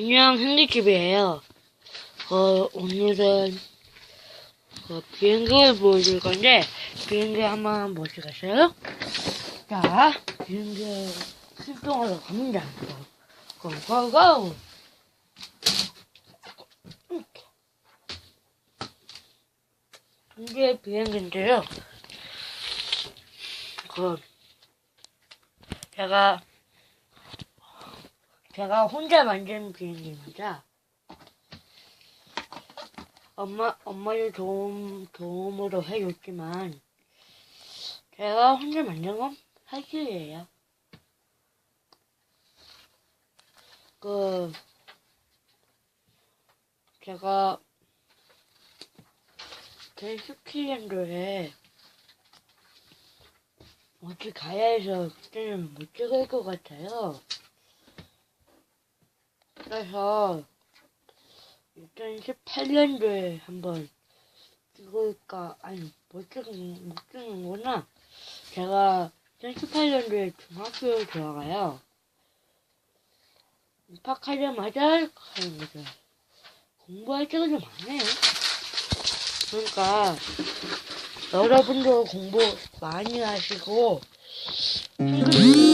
안녕, henry집이에요. 어, 오늘은, 어, 비행기를 보여줄 건데, 비행기 한번 보시겠어요? 자, 비행기 출동하러 갑니다. 고, 고, 고! 이게 비행기인데요. 그, 제가, 제가 혼자 만든 비행기입니다. 엄마, 엄마의 도움, 도움으로 해줬지만, 제가 혼자 만든 건 사실이에요. 그, 제가, 제 스키랜드에 어디 가야 해서 그때는 못 찍을 것 같아요. 그래서 2018년도에 한번 찍을까 아니 못 찍은 못 찍는구나. 제가 2018년도에 중학교에 들어가요. 입학하자마자 하는 거죠. 공부할 때가 좀 많네요. 그러니까 여러분도 공부 많이 하시고 한글